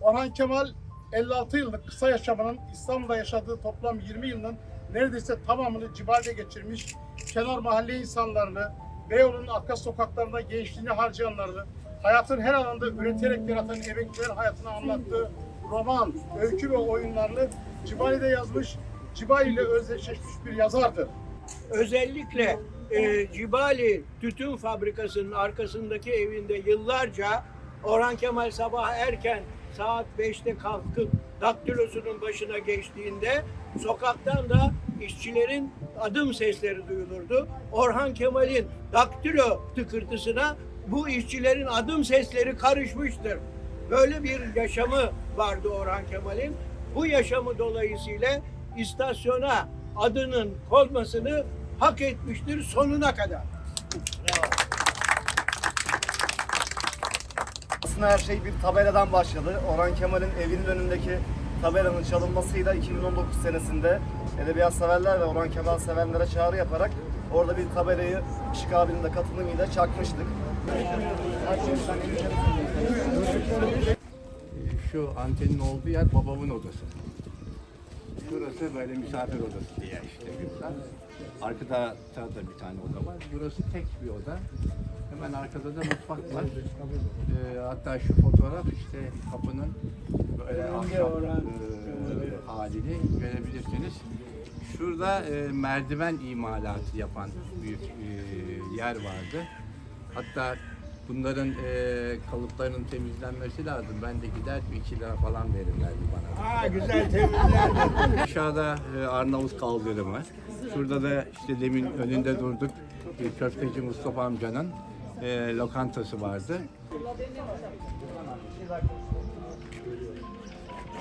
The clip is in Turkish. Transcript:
Orhan Kemal 56 yıllık kısa yaşamının İstanbul'da yaşadığı toplam 20 yılının neredeyse tamamını Cibali'de geçirmiş, kenar mahalle insanlarını, Beyoğlu'nun arka sokaklarında gençliğini harcayanlarını, hayatın her alanda üreterek yaratan emekliler hayatını anlattığı roman, öykü ve oyunlarını Cibali'de yazmış, Cibali ile özdeşleşmiş bir yazardır. özellikle e, Cibali Tütün Fabrikası'nın arkasındaki evinde yıllarca Orhan Kemal sabah erken saat 5'te kalkıp daktilosunun başına geçtiğinde sokaktan da işçilerin adım sesleri duyulurdu. Orhan Kemal'in daktilo tıkırtısına bu işçilerin adım sesleri karışmıştır. Böyle bir yaşamı vardı Orhan Kemal'in. Bu yaşamı dolayısıyla istasyona adının konmasını hak etmiştir sonuna kadar. Aslında her şey bir tabeladan başladı. Orhan Kemal'in evinin önündeki tabelanın çalınmasıyla 2019 senesinde edebiyat severler ve Orhan Kemal sevenlere çağrı yaparak orada bir tabelayı Işık abinin de katılımıyla çakmıştık. şu antenin olduğu yer babamın odası. Şurası böyle misafir odası diye işte. Arka tarafta da bir tane oda var. Burası tek bir oda. Hemen arkada da mutfak var. Ee, hatta şu fotoğraf işte kapının böyle ahşap e, halini görebilirsiniz. Şurada e, merdiven imalatı yapan büyük e, yer vardı. Hatta bunların e, kalıplarının temizlenmesi lazım. Ben de gider bir iki lira falan verirlerdi bana. Aa güzel temizler. Aşağıda e, Arnavut kaldırımı. Şurada da işte demin önünde durduk. Bir köfteci Mustafa amcanın e, lokantası vardı.